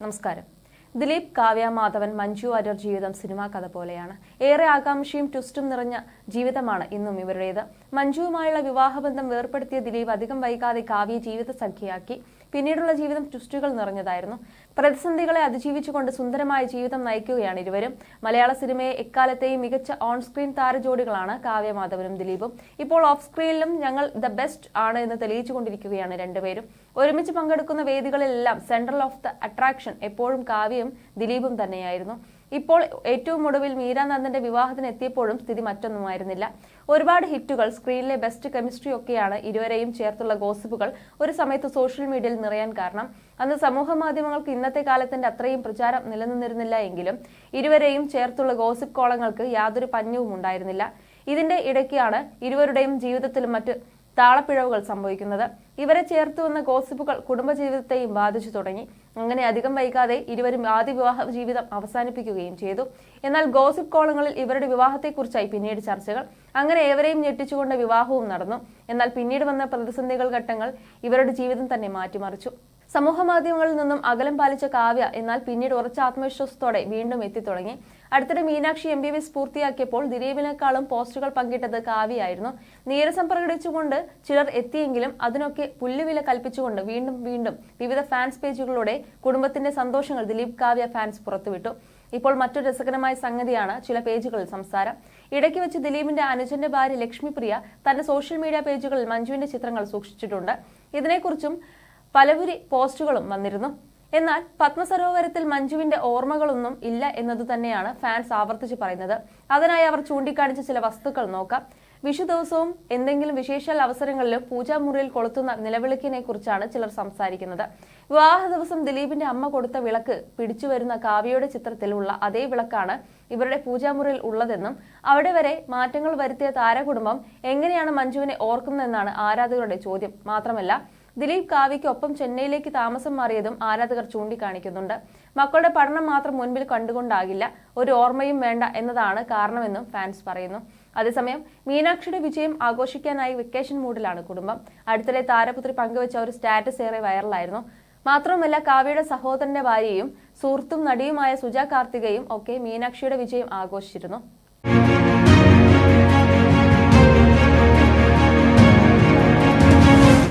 നമസ്കാരം. ദിലീപ് കാവ്യ മാധവൻ മഞ്ജു വാര്യർ ജീവിതം സിനിമാ കഥ പോലെയാണ്. ഏറെ ആകാംക്ഷയും ട്വിസ്റ്റും നിറഞ്ഞ ജീവിതമാണ് ഇന്നും ഇവരുടേത്. മഞ്ജുവുമായുള്ള വിവാഹബന്ധം വേർപ്പെടുത്തിയ ദിലീപ് അധികം വൈകാതെ കാവ്യ ജീവിത സഖ്യയാക്കി പിന്നീടുള്ള ജീവിതം ട്വിസ്റ്റുകൾ നിറഞ്ഞതായിരുന്നു. പ്രതിസന്ധികളെ അതിജീവിച്ചുകൊണ്ട് സുന്ദരമായ ജീവിതം നയിക്കുകയാണ് ഇരുവരും. മലയാള സിനിമയെ എക്കാലത്തെയും മികച്ച ഓൺ സ്ക്രീൻ താരജോഡികളാണ് കാവ്യ മാധവനും ദിലീപും. ഇപ്പോൾ ഓഫ് സ്ക്രീനിലും ഞങ്ങൾ ദ ബെസ്റ്റ് ആണ് എന്ന് തെളിയിച്ചുകൊണ്ടിരിക്കുകയാണ് രണ്ടുപേരും. ഒരുമിച്ച് പങ്കെടുക്കുന്ന വേദികളിലെല്ലാം സെൻട്രൽ ഓഫ് ദ അട്രാക്ഷൻ എപ്പോഴും കാവ്യയും ദിലീപും തന്നെയായിരുന്നു. ഇപ്പോൾ ഏറ്റവും ഒടുവിൽ മീരാനന്ദന്റെ വിവാഹത്തിന് എത്തിയപ്പോഴും സ്ഥിതി മറ്റൊന്നുമായിരുന്നില്ല. ഒരുപാട് ഹിറ്റുകൾ സ്ക്രീനിലെ ബെസ്റ്റ് കെമിസ്ട്രി ഒക്കെയാണ് ഇരുവരെയും ചേർത്തുള്ള ഗോസിപ്പുകൾ ഒരു സമയത്ത് സോഷ്യൽ മീഡിയയിൽ നിറയാൻ കാരണം. അന്ന് സമൂഹ മാധ്യമങ്ങൾക്ക് ഇന്നത്തെ കാലത്തിന്റെ അത്രയും പ്രചാരം നിലനിന്നിരുന്നില്ല എങ്കിലും ഇരുവരെയും ചേർത്തുള്ള ഗോസിപ്പ് കോളങ്ങൾക്ക് യാതൊരു പഞ്ഞവും ഉണ്ടായിരുന്നില്ല ഇതിന്റെ ഇടയ്ക്കാണ് ഇരുവരുടെയും ജീവിതത്തിലും മറ്റ് താളപ്പിഴവുകൾ സംഭവിക്കുന്നത്. ഇവരെ ചേർത്ത് വന്ന ഗോസിപ്പുകൾ കുടുംബജീവിതത്തെയും ബാധിച്ചു തുടങ്ങി. അങ്ങനെ അധികം വൈകാതെ ഇരുവരും ആദ്യ വിവാഹ ജീവിതം അവസാനിപ്പിക്കുകയും ചെയ്തു. എന്നാൽ ഗോസിപ്പ് കോളങ്ങളിൽ ഇവരുടെ വിവാഹത്തെക്കുറിച്ചായി പിന്നീട് ചർച്ചകൾ. അങ്ങനെ ഏവരെയും ഞെട്ടിച്ചുകൊണ്ട് വിവാഹവും നടന്നു. എന്നാൽ പിന്നീട് വന്ന പ്രതിസന്ധികൾ ഘട്ടങ്ങൾ ഇവരുടെ ജീവിതം തന്നെ മാറ്റിമറിച്ചു. സമൂഹ മാധ്യമങ്ങളിൽ നിന്നും അകലം പാലിച്ച കാവ്യ എന്നാൽ പിന്നീട് ഉറച്ച ആത്മവിശ്വാസത്തോടെ വീണ്ടും എത്തിത്തുടങ്ങി. അടുത്തിടെ മീനാക്ഷി എം ബി ബി പൂർത്തിയാക്കിയപ്പോൾ ദിലീപിനേക്കാളും പോസ്റ്റുകൾ പങ്കിട്ടത് കാവ്യയായിരുന്നു. നീരസം പ്രകടിച്ചുകൊണ്ട് ചിലർ എത്തിയെങ്കിലും അതിനൊക്കെ പുല്ലുവില കൽപ്പിച്ചുകൊണ്ട് വീണ്ടും വീണ്ടും വിവിധ ഫാൻസ് പേജുകളിലൂടെ കുടുംബത്തിന്റെ സന്തോഷങ്ങൾ ദിലീപ് കാവ്യ ഫാൻസ് പുറത്തുവിട്ടു. ഇപ്പോൾ മറ്റൊരു രസകരമായ സംഗതിയാണ് ചില പേജുകളിൽ സംസാരം. ഇടയ്ക്ക് വെച്ച് ദിലീപിന്റെ അനുജന്റെ ഭാര്യ ലക്ഷ്മിപ്രിയ തന്റെ സോഷ്യൽ മീഡിയ പേജുകളിൽ മഞ്ജുവിന്റെ ചിത്രങ്ങൾ സൂക്ഷിച്ചിട്ടുണ്ട്. ഇതിനെക്കുറിച്ചും പലവുരി പോസ്റ്റുകളും വന്നിരുന്നു. എന്നാൽ പത്മസരോവരത്തിൽ മഞ്ജുവിന്റെ ഓർമ്മകളൊന്നും ഇല്ല എന്നത് തന്നെയാണ് ഫാൻസ് ആവർത്തിച്ച് പറയുന്നത്. അതിനായി അവർ ചൂണ്ടിക്കാണിച്ച ചില വസ്തുക്കൾ നോക്കാം. വിഷു ദിവസവും എന്തെങ്കിലും വിശേഷാൽ അവസരങ്ങളിലും പൂജാമുറിയിൽ കൊളുത്തുന്ന നിലവിളക്കിനെ കുറിച്ചാണ് ചിലർ സംസാരിക്കുന്നത്. വിവാഹ ദിവസം ദിലീപിന്റെ അമ്മ കൊടുത്ത വിളക്ക് പിടിച്ചുവരുന്ന കാവ്യയുടെ ചിത്രത്തിലുള്ള അതേ വിളക്കാണ് ഇവരുടെ പൂജാമുറിയിൽ ഉള്ളതെന്നും അവിടെ വരെ മാറ്റങ്ങൾ വരുത്തിയ താരകുടുംബം എങ്ങനെയാണ് മഞ്ജുവിനെ ഓർക്കുന്നതെന്നാണ് ആരാധകരുടെ ചോദ്യം. മാത്രമല്ല ദിലീപ് കാവ്യയ്ക്കൊപ്പം ചെന്നൈയിലേക്ക് താമസം മാറിയതും ആരാധകർ ചൂണ്ടിക്കാണിക്കുന്നുണ്ട്. മക്കളുടെ പഠനം മാത്രം മുൻപിൽ കണ്ടുകൊണ്ടാകില്ല ഒരു ഓർമ്മയും വേണ്ട എന്നതാണ് കാരണമെന്നും ഫാൻസ് പറയുന്നു. അതേസമയം മീനാക്ഷിയുടെ വിജയം ആഘോഷിക്കാനായി വെക്കേഷൻ മൂഡിലാണ് കുടുംബം. അടുത്തിടെ താരപുത്രി പങ്കുവച്ച ഒരു സ്റ്റാറ്റസ് ഏറെ വൈറലായിരുന്നു. മാത്രവുമല്ല കാവ്യയുടെ സഹോദരന്റെ ഭാര്യയും സുഹൃത്തും നടിയുമായ സുജ കാർത്തികയും ഒക്കെ മീനാക്ഷിയുടെ വിജയം ആഘോഷിച്ചിരുന്നു.